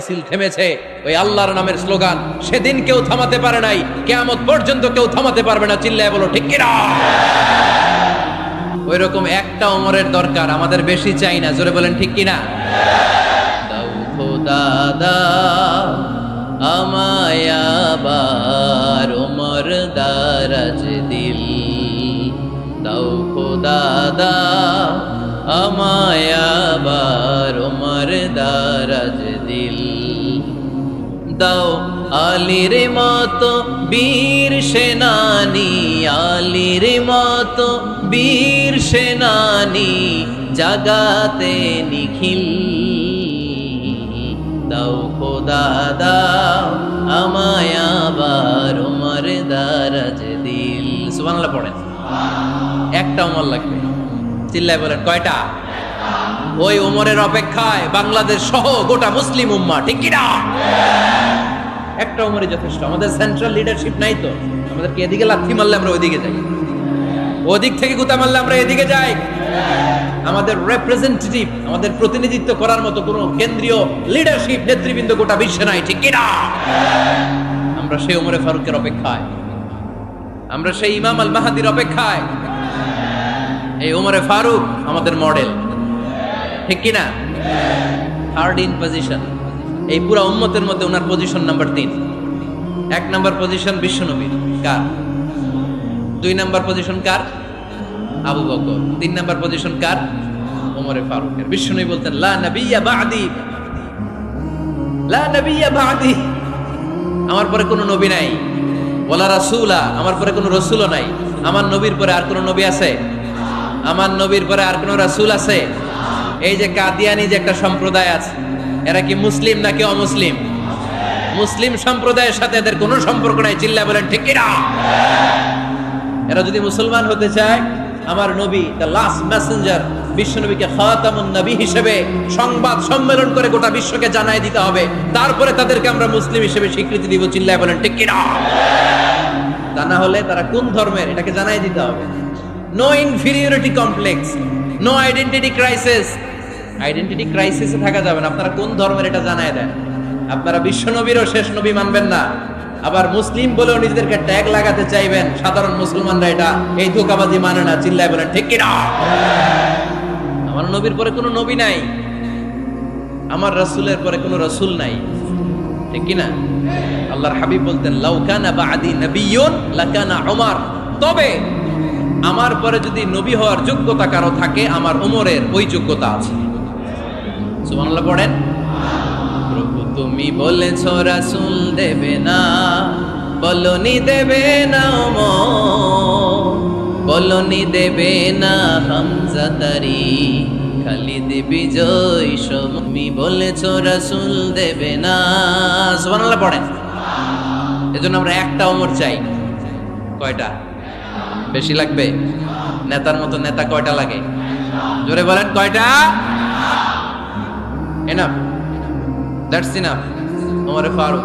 মিছিল থেমেছে। ওই আল্লাহর নামের স্লোগান, সেদিন কেউ থামাতে পারে নাই, কেয়ামত পর্যন্ত কেউ থামাতে পারবে না। চিল্লায় বলো, ঠিক কিনা? ওই রকম একটা ওমরের দরকার, আমাদের বেশি চাই না। জোরে বলেন, ঠিক কিনা? দাও খোদা, দাও আমায় আবার ওমর দারাজ দিল। দাও খোদা, দাও আমায় আবার ওমর দারাজ দাও আলির মতো বীর সেনানি, আলির মতো বীর সেনানি জাগাতে নিখিল। দাও খোদা, দাও আমায় আবার উমর দারাজ দিল। সুবহানাল্লাহ পড়েন। একটা উমর লাগবে। চিল্লায় বলেন, কয়টা? ওই উমরের অপেক্ষায় বাংলাদেশ সহ গোটা মুসলিম উম্মা, ঠিক কিনা একটা উমরে যথেষ্ট, আমাদের সেন্ট্রাল লিডারশিপ নাই তো। আমাদেরকে এদিকে লাথি মারলে আমরা ওইদিকে যাই? ওদিক থেকে গুতা মারলে আমরা এদিকে যাই? আমাদের রিপ্রেজেন্টেটিভ আমাদের প্রতিনিধিত্ব করার মতো কোনো কেন্দ্রীয় লিডারশিপ নেতৃবৃন্দ গোটা বিশ্বে নাই, ঠিক কিনা আমরা সেই উমরে ফারুকের অপেক্ষায়। আমরা সেই ইমাম আল মাহাদির অপেক্ষায়। এই উমরে ফারুক আমাদের মডেল ঠিক কিনা? থার্ড ইন পজিশন এই পুরো উম্মতের মধ্যে ওনার পজিশন নাম্বার তিন। এক নাম্বার পজিশন বিশ্বনবীর কার? দুই নাম্বার পজিশন কার? Abu Bakr. তিন নাম্বার পজিশন কার? ওমরে ফারুকের। বিশ্বনবী বলতেন, লা নবিয়্যা বাদি। লা নবিয়্যা বাদি। আমার পরে কোনো নবী নাই। ওলা রাসূলা। আমার পরে কোনো রসুলও নাই। আমার নবীর পরে আর কোনো নবী আছে? আমার নবীর পরে আর কোনো রাসূল আছে? এই যে কাদিয়ানি যে একটা সম্প্রদায় আছে, এরা কি মুসলিম নাকি অমুসলিম? মুসলিম সম্প্রদায়ের সাথে এদের কোনো সম্পর্ক নাই, চিল্লা বলেন, ঠিক কিনা? এরা যদি মুসলমান হতে চায়, আমার নবী দ্য লাস্ট মেসেঞ্জার বিশ্বনবীকে খাতামুন নবী হিসেবে সংবাদ সম্মেলন করে গোটা বিশ্বকে জানাই দিতে হবে। তারপরে তাদেরকে আমরা মুসলিম হিসেবে স্বীকৃতি দিব চিল্লায় বলেন, ঠিক কিনা? তা না হলে তারা কোন ধর্মের? এটাকে জানাই দিতে হবে। No inferiority complex no identity crisis identity ক্রাইসিসে থাকা যাবে না। আপনারা কোন ধর্মের এটা জানায় দেন? আপনারা বিশ্ব নবীরও শেষ নবী মানবেন না। আবার মুসলিম বলেও নিজেদেরকে ট্যাগ লাগাতে চাইবেন। সাধারণ মুসলমানরা এটা এই ধোকাবাজি মানে না, চিল্লায় বলেন, ঠিক কিনা? আমার নবীর পরে কোনো নবী নাই। আমার রাসূলের পরে কোনো রাসূল নাই। ঠিক কিনা? আল্লাহর হাবিব বলতেন লাউকানা বাদি নবিয়ুন লাকানা উমর। তবে আমার পরে যদি নবী হওয়ার যোগ্যতা কারও থাকে, আমার উমরের ওই যোগ্যতা আছে। সুবহানাল্লাহ পড়েন। প্রভু তুমি বলেছ, রাসূল দেবে না, বলনি দেবে না ওমর, বলনি দেবে না হামজা তারি, খালিদ বিজয় তুমি বলেছ, রাসূল দেবে না, সুবহানাল্লাহ পড়েন। এজন্য আমরা একটা ওমর চাই। কয়টা? বেশি লাগবে? নেতার মতো নেতা কয়টা লাগে? জোরে বলেন, কয়টা? এনাফ দ্যাটস ইনাফ ওমরে ফারুক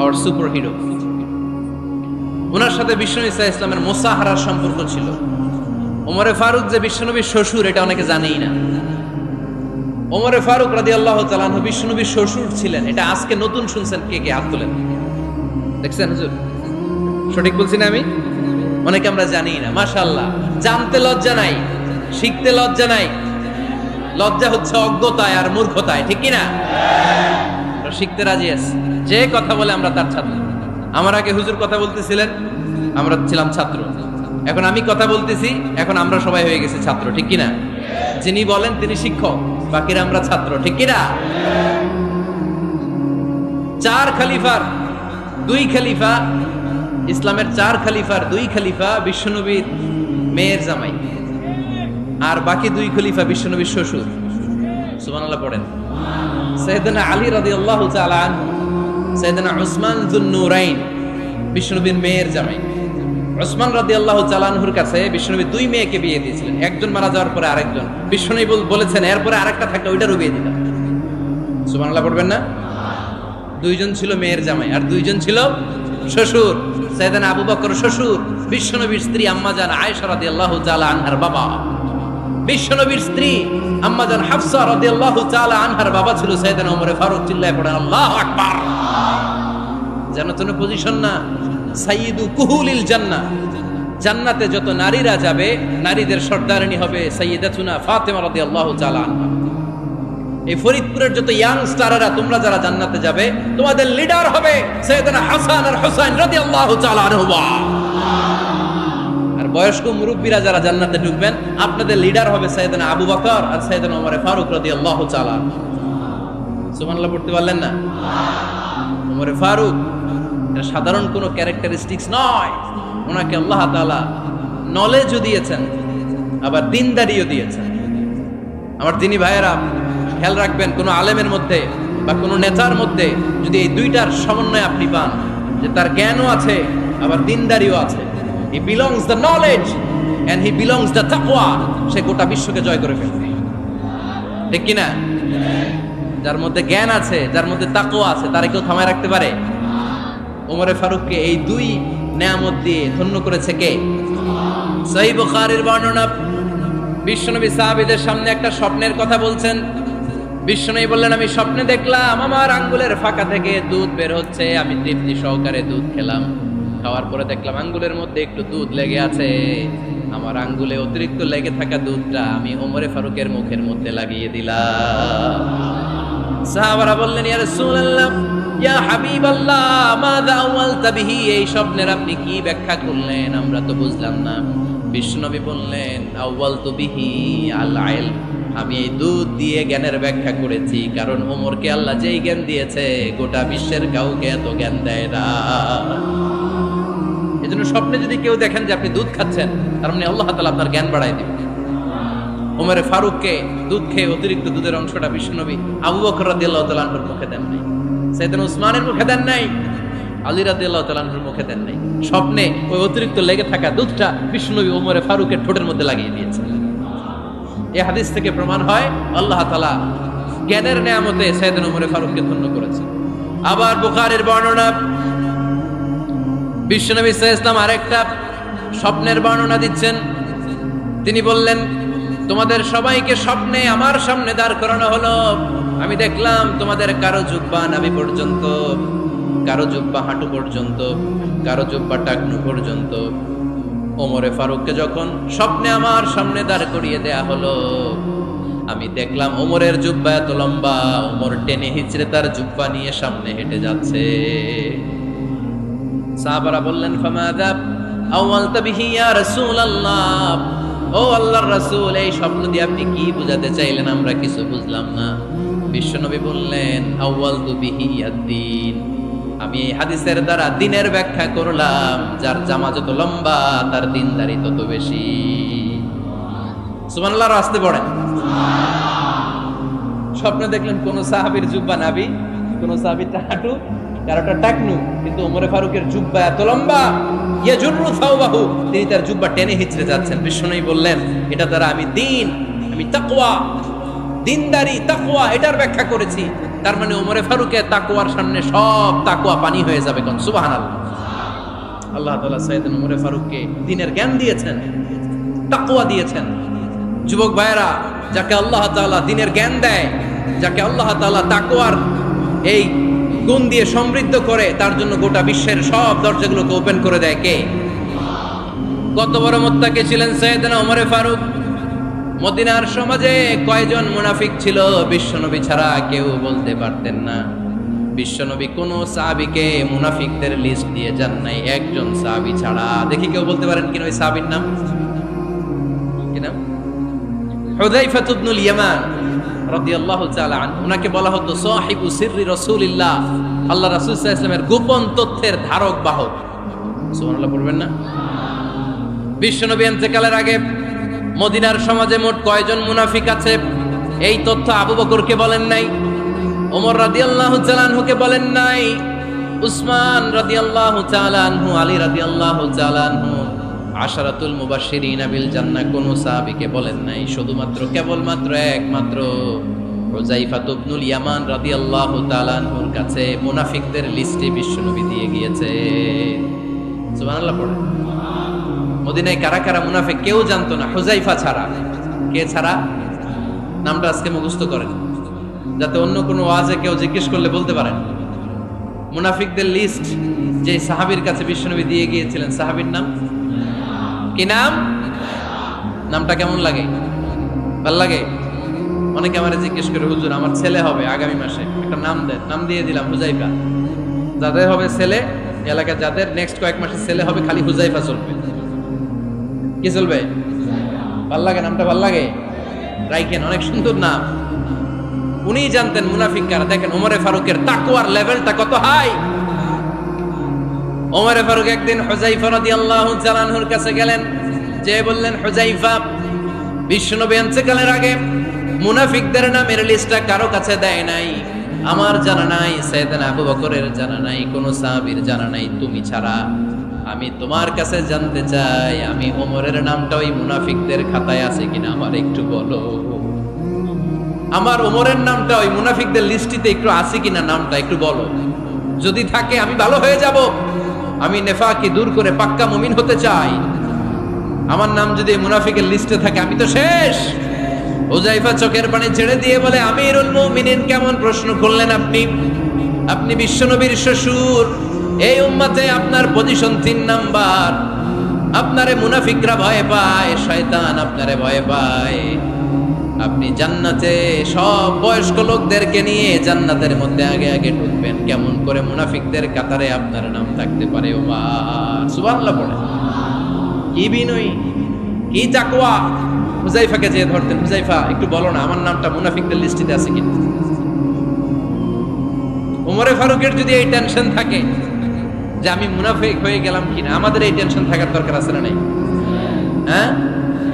আওয়ার সুপার ওনার সাথে বিশ্বনবী ইসা ইসলামের মোসাহারার সম্পর্ক ছিল। ওমরে ফারুক যে বিশ্বনবীর শ্বশুর, এটা অনেকে জানেই না। ওমরে ফারুক রাদি আল্লাহ তালানহ বিশ্বনবীর শ্বশুর ছিলেন। এটা আজকে নতুন শুনছেন কে কে, হাত তোলেন। দেখছেন হুজুর? সঠিক বলছি না আমি? অনেকে আমরা জানি না মাশাল্লাহ জানতে লজ্জা নাই, শিখতে লজ্জা নাই। লজ্জা হচ্ছে অজ্ঞতায় আর মূর্খতায়, ঠিক কি না আমরা শিখতে রাজি আছি। যে কথা বলে আমরা তার ছাত্র। আমার আগে হুজুর কথা বলতেছিলেন, আমরা ছিলাম ছাত্র। এখন আমি কথা বলতেছি, এখন আমরা সবাই হয়ে গেছি ছাত্র, ঠিক কিনা? যিনি বলেন তিনি শিক্ষক, বাকিরা আমরা ছাত্র, ঠিক কিনা? চার খালিফার, দুই খালিফা, ইসলামের চার খালিফার, দুই খালিফা, বিশ্বনবীর মেয়ের জামাই। আর বাকি দুই খলিফা বিশ্বনবীর শ্বশুর। সুবহানাল্লাহ পড়েন। সৈয়দনা আলী রাদিয়াল্লাহু তাআলা আনহু সৈয়দনা উসমান যুন্নুরাইন বিশ্বনবীর মেয়ের জামাই। উসমান রাদিয়াল্লাহু তাআলা আনহুর কাছে বিশ্বনবী দুই মেয়েকে বিয়ে দিয়েছিলেন। একজন মারা যাওয়ার পরে আরেকজন। বল- বলেছেন, এরপরে আরেকটা থাকলে ওইটারও বিয়ে দিতাম। সুবহানাল্লাহ পড়বেন না? দুইজন ছিল মেয়ের জামাই আর দুইজন ছিল শ্বশুর। সৈয়দানা আবু বকর শ্বশুর, বিশ্বনবীর স্ত্রী আম্মা জান আয়েশা রাদিয়াল্লাহু তাআলা আনহার বাবা। বিশ্বনবীর স্ত্রী আম্মাজান হাফসা রাদিয়াল্লাহু তাআলা আনহার বাবা ছিল সাইয়েদনা ওমর ফারুক, চিল্লায় পড়েন, আল্লাহু আকবার! যেন পজিশন না। সাইয়্যিদু কুহুলিল জান্নাহ। জান্নাতে যত নারীরা যাবে, নারীদের সর্দারিনী হবে সাইয়্যিদাতুনা ফাতেমা রাদিয়াল্লাহু তাআলা আনহা। এই ফরিদপুরের যত ইয়াং স্টারেরা তোমরা যারা জান্নাতে যাবে, তোমাদের লিডার হবে সৈয়দনা হাসান আর হুসাইন রাদিয়াল্লাহু তাআলা আনহুমা। আর বয়স্ক মুরব্বীরা যারা জান্নাতে ঢুকবেন, আপনাদের লিডার হবে সৈয়দনা আবু বকর আর সৈয়দনা ওমর ফারুক রাদিয়াল্লাহু তাআলা সুবহানাল্লাহ পড়তে পারলেন না? ওমর ফারুক, এটা সাধারণ কোনো ক্যারেক্টারিস্টিক্স নয়। ওনাকে আল্লাহ তাআলা নলেজও দিয়েছেন, আবার দিনদারিও দিয়েছেন। আমার দিনী ভাইয়েরা, খেয়াল রাখবেন, কোনো আলেমের মধ্যে বা কোনো নেতার মধ্যে যদি এই দুইটার সমন্বয় আপনি পান, যে তার জ্ঞানও আছে, আবার দিনদারিও আছে he belongs the knowledge and he belongs the তাকওয়া সে গোটা বিশ্বকে জয় করে ফেলবে। ঠিক কিনা? যার মধ্যে জ্ঞান আছে, যার মধ্যে তাকওয়া আছে, তারা কেউ থামায় রাখতে পারে? ওমরে ফারুককে এই দুই নেয়ামত দিয়ে ধন্য করেছে কে? সহি বুখারীর বর্ণনা, বিশ্বনবী সাহাবীদের সামনে একটা স্বপ্নের কথা বলছেন। বিশ্বনবী বললেন, আমি স্বপ্নে দেখলাম, আমার আঙ্গুলের ফাঁকা থেকে দুধ বের হচ্ছে, আমি তৃপ্তি সহকারে দুধ খেলাম। খাওয়ার পরে দেখলাম আঙ্গুলের মধ্যে একটু দুধ লেগে আছে। আমার আঙ্গুলে অতিরিক্ত লেগে থাকা দুধটা আমি ওমরে ফারুকের মুখের মধ্যে লাগিয়ে দিলাম। সাহাবারা বললেন, ইয়া রাসূলুল্লাহ, ইয়া হাবিবাল্লাহ, মাযা আওয়ালতা বিহি? এই স্বপ্নের আপনি কি ব্যাখ্যা করলেন? আমরা তো বুঝলাম না। বিষ্ণুনবী বললেন, আউয়ালতু বিহি আল ইলম আমি এই দুধ দিয়ে জ্ঞানের ব্যাখ্যা করেছি, কারণ ওমরকে আল্লাহ যেই জ্ঞান দিয়েছে, গোটা বিশ্বের কাউকে এত জ্ঞান দেয় না। এজন্য স্বপ্নে যদি কেউ দেখেন যে আপনি দুধ খাচ্ছেন, তার মানে আল্লাহ তালা আপনার জ্ঞান বাড়ায় দিবে। ওমরে ফারুককে দুধ খেয়ে অতিরিক্ত দুধের অংশটা বিষ্ণুনবী আবু বকর রাদিয়াল্লাহু তাআলা মুখে দেন নাই। সাইয়েদনা উসমানের মুখে দেন নাই। আলী রাদিয়াল্লাহু তাআলা মুখে দেন নাই। স্বপ্নে ওই অতিরিক্ত লেগে থাকা দুধটা বিষ্ণুনবী ওমরে ফারুকের ঠোঁটের মধ্যে লাগিয়ে দিয়েছেন এই হাদিস থেকে প্রমাণ হয়, আল্লাহ তাআলা জ্ঞানের নেয়ামতে সাইয়েদনা ওমরে ফারুককে ধন্য করেছেন। আবার বুখারীর বর্ণনা বিশ্বনবী ইসলাম আরেকটা স্বপ্নের বর্ণনা দিচ্ছেন। তিনি বললেন, তোমাদের সবাইকে স্বপ্নে আমার সামনে দাঁড় করানো হলো। আমি দেখলাম তোমাদের কারও জুব্বা নাবি পর্যন্ত, কারও জুব্বা হাঁটু পর্যন্ত, কারও জুব্বা টাকনু পর্যন্ত। ওমরে ফারুককে যখন স্বপ্নে আমার সামনে দাঁড় করিয়ে দেয়া হলো, আমি দেখলাম ওমরের জুব্বা এত লম্বা, ওমর টেনে হিচড়ে তার জুব্বা নিয়ে সামনে হেঁটে যাচ্ছে। সাহাবারা বললেন আওয়ালতা বিহি ইয়া রাসূলুল্লাহ? ও আল্লাহর রাসূল, এই স্বপ্ন দিয়ে আপনি কি বুঝাতে চাইলেন? আমরা কিছু বুঝলাম না। বিশ্বনবী বললেন আমি এই হাদিসের দ্বারা দিনের ব্যাখ্যা করলাম, যার জামা যত লম্বা, তার দিনদারি তত বেশি। সুবহানাল্লাহ পড়েন। স্বপ্নে দেখলেন কোন সাহাবীর জুব্বা নাবি কোন সাহাবীর হাঁটু কারোটা টাকনু, কিন্তু ওমরে ফারুকের জুব্বা এত লম্বা থাওবাহু তিনি তার জুব্বা টেনে হিচড়ে যাচ্ছেন। বিষ্ণুই বললেন, এটা দ্বারা আমি দিন, আমি তাকওয়া, দিনদারি, তাকওয়া, এটার ব্যাখ্যা করেছি। তার মানে ওমরে ফারুকের তাকওয়ার সামনে সব তাকওয়া পানি হয়ে যাবে কোন? সুবহানাল্লাহ। আল্লাহ তাআলা সাইয়েদনা ওমরে ফারুককে দিনের জ্ঞান দিয়েছেন, তাকওয়া দিয়েছেন। যুবক ভাইয়েরা, যাকে আল্লাহ তাআলা দিনের জ্ঞান দেয়, যাকে আল্লাহ তাআলা তাকওয়ার এই গুণ দিয়ে সমৃদ্ধ করে, তার জন্য গোটা বিশ্বের সব দরজাগুলোকে ওপেন করে দেয় কে? কত বড় মোত্তাকে ছিলেন সৈয়দনা ওমরে ফারুক। মদিনার সমাজে কয়জন মুনাফিক ছিল, বিশ্বনবী ছাড়া কেউ বলতে পারতেন না। বিশ্বনবী কোন সাহাবিকে মুনাফিকদের লিস্ট দিয়ে যান নাই, একজন সাহাবি ছাড়া। দেখি কেউ বলতে পারেন কিনা ওই সাহাবির নাম? কি নাম? হুযাইফাত ইবনুল ইয়ামান। রাদিয়াল্লাহু তাআলা আনহু। উনাকে বলা হতো সাহিবু সিররি রাসূলিল্লাহ। আল্লাহ রাসূল গোপন তথ্যের ধারক, বাহক। সুবহানাল্লাহ, পড়বেন না? বিশ্বনবী ইন্তেকালের আগে মদিনার সমাজে মোট কয়জন মুনাফিক আছে? এই তথ্য আবু বকরকে বলেন নাই, ওমর রাদিয়াল্লাহু তাআলা আনহুকে বলেন নাই, উসমান রাদিয়াল্লাহু তাআলা আনহু, আলী রাদিয়াল্লাহু তাআলা আনহু। আশারাতুল মুবাশশিরিন বিল জান্না কোন সাহাবীকে বলেন নাই। শুধুমাত্র কেবলমাত্র একমাত্র হুযাইফা ইবনুল ইয়ামান রাদিয়াল্লাহু তাআলা আনহুর কাছে মুনাফিকদের লিস্টে বিশ্বনবী দিয়ে গিয়েছে। সুবহানাল্লাহ মদিনায় কারা কারা মুনাফিক কেউ জানতো না, হুযাইফা ছাড়া। কে ছাড়া? নামটা আজকে মুখস্থ করেন। যাতে অন্য কোনো ওয়াজে কেউ জিজ্ঞেস করলে বলতে পারেন মুনাফিকদের লিস্ট যে সাহাবীর কাছে বিশ্বনবী দিয়ে গিয়েছিলেন, সাহাবীর নাম? কি নাম? নামটা কেমন লাগে? ভালো লাগে? অনেকে আমার জিজ্ঞেস করে, হুজুর, আমার ছেলে হবে আগামী মাসে। একটা নাম দেন নাম দিয়ে দিলাম, হুজাইফা। যাদের হবে ছেলে এলাকা যাদের নেক্সট কয়েক মাসে ছেলে হবে, খালি হুজাইফা চলবে। কি চলবে? ভালো লাগে? নামটা ভালো লাগে? রাইখেন, অনেক সুন্দর নাম। উনি জানতেন মুনাফিক কারা। দেখেন, ওমরে ফারুকের তাকুয়ার লেভেলটা কত হাই ওমরে ফারুক একদিন হুজাইফা রাদিয়াল্লাহু জালানহুর কাছে গেলেন। যে বললেন হুজাইফা বিশ্বনবী ইন্তেকালের আগে মুনাফিকদের নামের লিস্টটা কারও কাছে দেয় নাই। আমার জানা নাই সাইয়েদনা আবু বকরের জানা নাই, কোনো সাহাবীর জানা নাই, তুমি ছাড়া। আমি তোমার কাছে জানতে চাই, আমি ওমরের নামটা ওই মুনাফিকদের খাতায় আছে কিনা, আমার একটু বলো। আমার ওমরের নামটা ওই মুনাফিকদের লিস্টিতে একটু আছে কিনা, নামটা একটু বলো। যদি থাকে, আমি ভালো হয়ে যাব। আমি নেফাকে দূর করে পাক্কা মুমিন হতে চাই। আমার নাম যদি মুনাফিকের লিস্টে থাকে, আমি তো শেষ। ওজাইফা চোখের পানি ছেড়ে দিয়ে বলে, আমিরুল মুমিনিন, কেমন প্রশ্ন করলেন আপনি? আপনি বিশ্বনবীর শ্বশুর। এই উম্মাতে আপনার পজিশন তিন নাম্বার। আপনারে মুনাফিকরা ভয় পায়, শয়তান আপনারে ভয় পায়। আপনি জান্নাতে সব বয়স্ক লোকদেরকে নিয়ে জান্নাতের মধ্যে আগে আগে ঢুকবেন। কেমন করে মুনাফিকদের কাতারে আপনার নাম থাকতে পারে? ও মা সুবহানাল্লাহ পড়ে। কি বিনয়ী, কি তাকওয়া। হুজাইফাকে যে ধরতেন হুজাইফা একটু বলো না, আমার নামটা মুনাফিকদের লিস্টিতে আছে কিনা? উমরে ফারুকের যদি এই টেনশন থাকে যে আমি মুনাফিক হয়ে গেলাম কিনা, আমাদের এই টেনশন থাকার দরকার আছে না নাই? হ্যাঁ?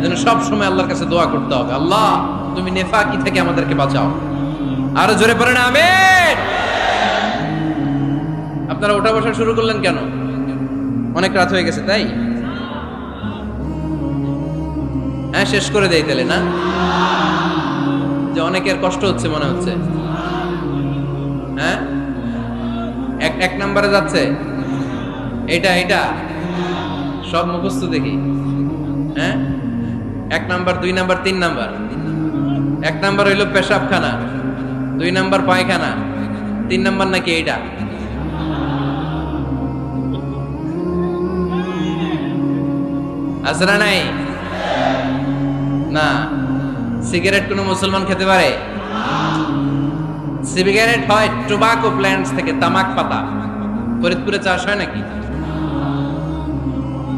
যেন সব সময় আল্লাহর কাছে দোয়া করতে হবে। আল্লাহ তুমি নেফাকি থেকে আমাদেরকে বাঁচাও। আরও জোরে পড়ে না আমেন। আপনারা ওঠা বসা শুরু করলেন কেন? অনেক রাত হয়ে গেছে, তাই? হ্যাঁ শেষ করে দেয় তাহলে, না? যে অনেকের কষ্ট হচ্ছে, মনে হচ্ছে। হ্যাঁ? এক এক নম্বরে যাচ্ছে। এটা এটা। সব মুখস্থ দেখি। হ্যাঁ? এক নাম্বার, দুই নাম্বার, তিন নাম্বার। এক নাম্বার হইল পেশাবখানা, দুই নাম্বার পায়খানা, তিন নাম্বার নাকি এইটা? না নাই? না। সিগারেট কোনো মুসলমান খেতে পারে? সিগারেট হয় টোবাকো প্ল্যান্টস থেকে তামাক পাতা। ফরিদপুরে চাষ হয় নাকি?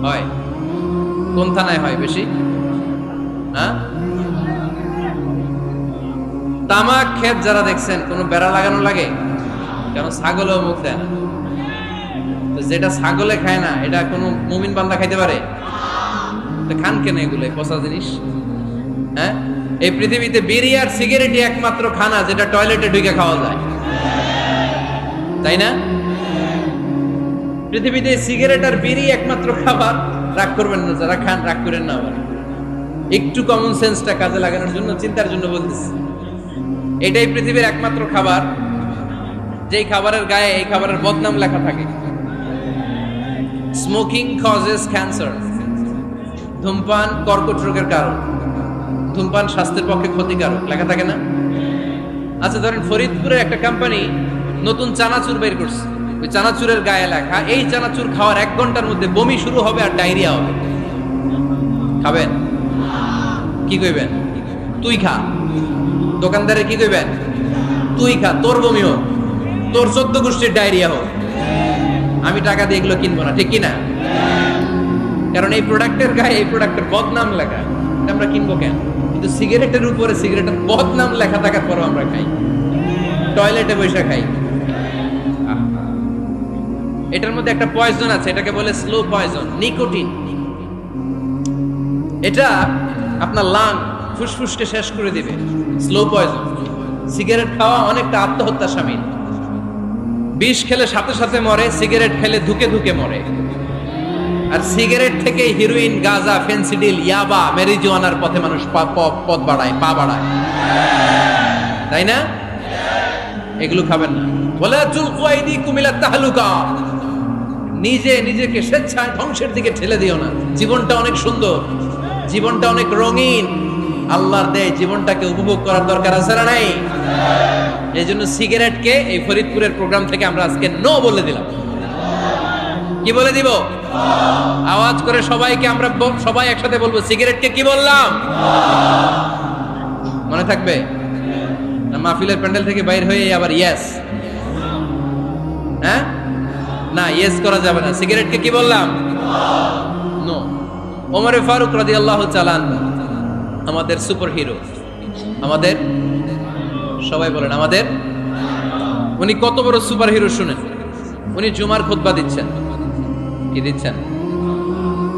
হয়। কোন থানায় হয় বেশি? হ্যাঁ? তামাক ক্ষেত যারা দেখছেন, কোনো বেড়া লাগানো লাগে? কেন ছাগলেও মুখ দেয় না? যেটা ছাগলে খায় না, এটা কোনো মুমিন বান্দা খাইতে পারে? খান কেন এগুলো পচা জিনিস? হ্যাঁ? এই পৃথিবীতে বিড়ি আর সিগারেটই একমাত্র খানা যেটা টয়লেটে ঢুকে খাওয়া যায়। তাই না? পৃথিবীতে সিগারেট আর বিড়ি একমাত্র খাবার, রাগ করবেন না, যারা খান রাগ করেন না আবার। একটু কমন সেন্সটা কাজে লাগানোর জন্য, চিন্তার জন্য বলতেছি। এটাই পৃথিবীর একমাত্র খাবার। যেই খাবারের গায়ে এই খাবারের বদনাম লেখা থাকে। স্মোকিং কজেস ক্যান্সার ধূমপান কর্কট রোগের কারণ। ধূমপান স্বাস্থ্যের পক্ষে ক্ষতিকারক, লেখা থাকে না? আচ্ছা ধরেন ফরিদপুরের একটা কোম্পানি নতুন চানাচুর বের করছে। ওই চানাচুরের গায়ে লেখা, এই চানাচুর খাওয়ার এক ঘণ্টার মধ্যে বমি শুরু হবে আর ডায়রিয়া হবে। খাবেন? কি কইবেন? তুই খা। দোকানদারে কি কইবেন তুই খা, তোর বমি হোক, তোর চোদ্দ গোষ্ঠীর ডায়রিয়া হোক। আমি টাকা দিয়ে এগুলো কিনবো না, ঠিক কিনা কারণ এই প্রোডাক্টের গায়ে, এই প্রোডাক্টের বদনাম লেখা আমরা কিনবো কেন? কিন্তু সিগারেটের উপরে সিগারেটের বদনাম লেখা থাকার পরও আমরা খাই। টয়লেটে বসে খাই। এটার মধ্যে একটা পয়জন আছে, এটাকে বলে স্লো পয়জন নিকোটিন। এটা আপনার লাং ফুসফুসকে শেষ করে দিবে। স্লো পয়জন সিগারেট খাওয়া অনেকটা আত্মহত্যা সামিল বিষ খেলে সাথে সাথে মরে সিগারেট খেলে ধুকে ধুকে মরে। আর সিগারেট থেকে হিরোইন গাজা ফেন্সিডিল ইয়াবা মেরিজুয়ানার পথে মানুষ পথ বাড়ায়, পা বাড়ায়। তাই না? এগুলো খাবেন না। বলে চুলকুয়াইদি কুমিলা তাহলুকা। নিজে নিজেকে স্বেচ্ছায় ধ্বংসের দিকে ঠেলে দিও না। জীবনটা অনেক সুন্দর। জীবনটা অনেক রঙিন। আল্লাহর দেয় জীবনটাকে উপভোগ করার দরকার আছে না নাই? এই জন্য সিগারেটকে এই ফরিদপুরের প্রোগ্রাম থেকে আমরা আজকে নো বলে দিলাম। কি বলে দিব? আওয়াজ করে সবাইকে আমরা সবাই একসাথে বলব সিগারেটকে কি বললাম? মনে থাকবে? মাহফিলের প্যান্ডেল থেকে বাইর হয়ে আবার ইয়েস হ্যাঁ? না ইয়েস করা যাবে না। সিগারেটকে কি বললাম? নো ওমরে ফারুক আল্লাহ চালান আমাদের সুপার হিরো আমাদের? সবাই বলেন, আমাদের? উনি কত বড় সুপার হিরো শুনেন? উনি জুমার খুতবা দিচ্ছেন। কি দিচ্ছেন?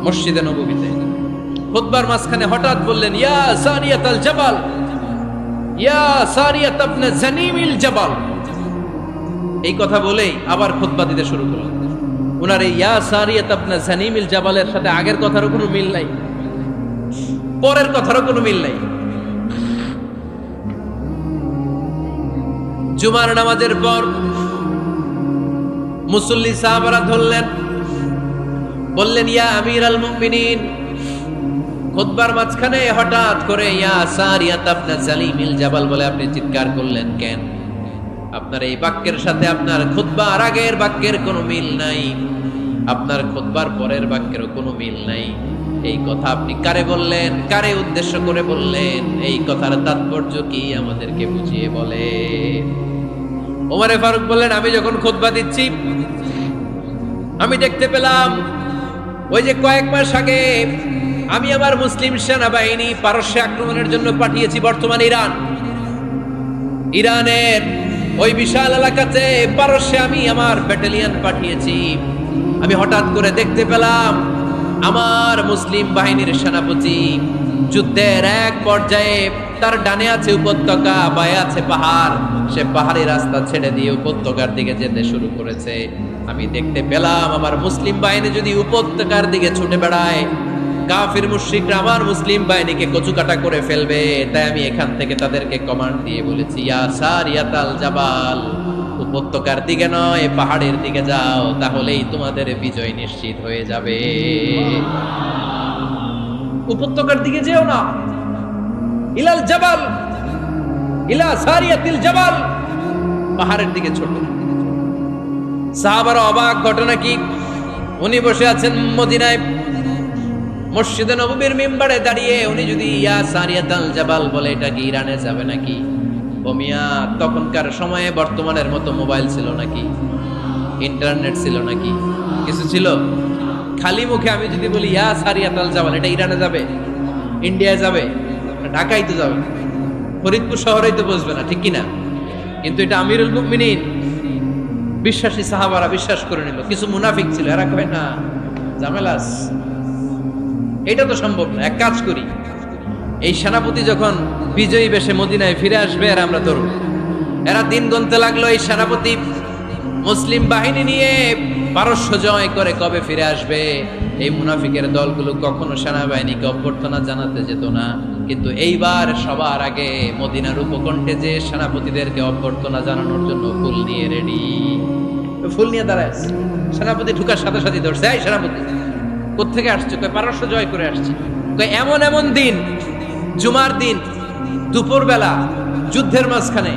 মসজিদে নববীতে। খুতবার মাঝখানে হঠাৎ বললেন, ইয়া সারিয়াত আল জাবাল, ইয়া সারিয়াত আপনি জানিমিল জাবাল। এই কথা বলেই আবার খুতবা দিতে শুরু করলেন। ওনার এই ইয়া সারিয়াত আপনা জানিমিল জাবালের সাথে আগের কথারও কোনো মিল নাই। পরের কথারও কোনো মিল নাই। জুমার নামাজের পর মুসল্লি সাহাবারা ধরলেন, বললেন, ইয়া আমির আল মুমিনিন। খুতবার মাঝখানে হঠাৎ করে, ইয়া সারিয়াত আপনা জালিমিল জাবাল বলে আপনি চিৎকার করলেন, কেন? আপনার এই বাক্যের সাথে আপনার খুতবার আগের বাক্যের কোনো মিল নাই। আপনার খুতবার পরের বাক্যেরও কোনো মিল নাই। এই কথা আপনি কারে বললেন? কারে উদ্দেশ্য করে বললেন? এই কথার তাৎপর্য কি আমাদেরকে বুঝিয়ে বলে ওমরে ফারুক বললেন, আমি যখন খুতবা দিচ্ছি, আমি দেখতে পেলাম, ওই যে কয়েক মাস আগে আমি আমার মুসলিম সেনাবাহিনী পারস্যে আক্রমণের জন্য পাঠিয়েছি বর্তমান ইরান। ইরানের ওই বিশাল এলাকাতে পারস্যে আমি আমার ব্যাটালিয়ান পাঠিয়েছি। আমি হঠাৎ করে দেখতে পেলাম আমার মুসলিম বাহিনীর সেনাপতি, যুদ্ধের এক পর্যায়ে তার ডানে আছে উপত্যকা, বায়ে আছে পাহাড়। সে পাহাড়ি রাস্তা ছেড়ে দিয়ে উপত্যকার দিকে যেতে শুরু করেছে। আমি দেখতে পেলাম আমার মুসলিম বাহিনী যদি উপত্যকার দিকে ছুটে বেড়ায়, কাফির মুশরিকরা আমার মুসলিম বাহিনীকে কচুকাটা করে ফেলবে। তাই আমি এখান থেকে তাদেরকে কমান্ড দিয়ে বলেছি, ইয়া সারিয়াতাল জাবাল। উপত্যকার দিকে নয়, পাহাড়ের দিকে যাও, তাহলেই তোমাদের বিজয় নিশ্চিত হয়ে যাবে। উপত্যকার দিকে যেও না? ইলাল জাবাল, ইলা সারিয়াতিল জাবাল। পাহাড়ের দিকে ছোট। সাহাবার অবাক, ঘটনা কি? উনি বসে আছেন মদিনায়। মসজিদে নববীর মেম্বারে দাঁড়িয়ে, উনি যদি ইয়া সারিয়াতাল জাবাল বলে, এটা কি ইরানে যাবে নাকি? ও মিয়া, তখনকার সময়ে বর্তমানের মতো মোবাইল ছিল নাকি? ইন্টারনেট ছিল নাকি? কিছু ছিল? খালি মুখে আমি যদি বলি, ইয়া সারিয়াতাল জাবাল এটা ইরানে যাবে? ইন্ডিয়ায় যাবে? ঢাকায় তো যাবে। ফরিদপুর শহরেই তো বসবে না, ঠিক কি না কিন্তু এটা আমিরুল মুমিনিন। বিশ্বাসী সাহাবারা বিশ্বাস করে নিল। কিছু মুনাফিক ছিল, এরা কবে না জামেলাস এটা তো সম্ভব না, এক কাজ করি। এই সেনাপতি যখন বিজয়ী বেশে মদিনায় ফিরে আসবে আর আমরা ধরব। এরা দিন গুনতে লাগল এই সেনাপতি। মুসলিম বাহিনী নিয়ে পারস্য জয় করে কবে ফিরে আসবে? এই মুনাফিকের দলগুলো কখনো সেনাবাহিনীকে অভ্যর্থনা জানাতে যেত না। কিন্তু এইবার সবার আগে মদিনার উপকণ্ঠে যে সেনাপতিদেরকে অভ্যর্থনা জানানোর জন্য ফুল নিয়ে রেডি। ফুল নিয়ে দাঁড়ায় সেনাপতি ঢুকার সাথে সাথে ধরছে, এই সেনাপতি কোথেকে আসছে? কয় পারস্য জয় করে আসছে। কয়, এমন এমন দিন জুমার দিন, দুপুরবেলা, যুদ্ধের মাঝখানে,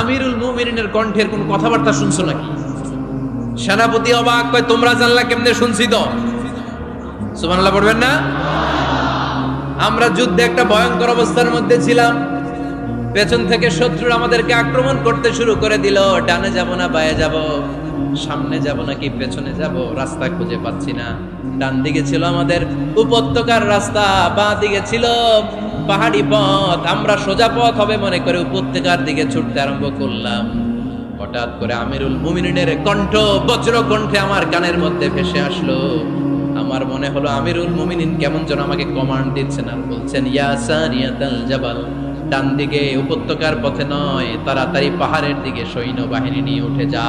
আমিরুল মুমিনের কণ্ঠের কোন কথাবার্তা শুনছো নাকি? সেনাপতি অবাক কয় তোমরা জানলা কেমনে শুনছি তো? সুবহানাল্লাহ পড়বেন না? আমরা যুদ্ধে একটা ভয়ঙ্কর অবস্থার মধ্যে ছিলাম। পেছন থেকে শত্রুরা আমাদেরকে আক্রমণ করতে শুরু করে দিল, ডানে যাব না, বায়ে যাব, সামনে যাব নাকি পেছনে যাব, রাস্তা খুঁজে পাচ্ছি না। ডান দিকে ছিল আমাদের উপত্যকার রাস্তা, বাঁ দিকে ছিল পাহাড়ি পথ, আমরা সোজা পথ হবে মনে করে উপত্যকার দিকে ছুটতে আরম্ভ করলাম। হঠাৎ করে আমিরুল মুমিনের কণ্ঠ বজ্র কণ্ঠে আমার কানের মধ্যে ভেসে আসলো। আমার মনে হলো আমিরুল মুমিনিন কেমন যেন আমাকে কমান্ড দিচ্ছেন আর বলছেন জাবাল। ডান দিকে উপত্যকার পথে নয়, তাড়াতাড়ি পাহাড়ের দিকে সৈন্য বাহিনী নিয়ে উঠে যা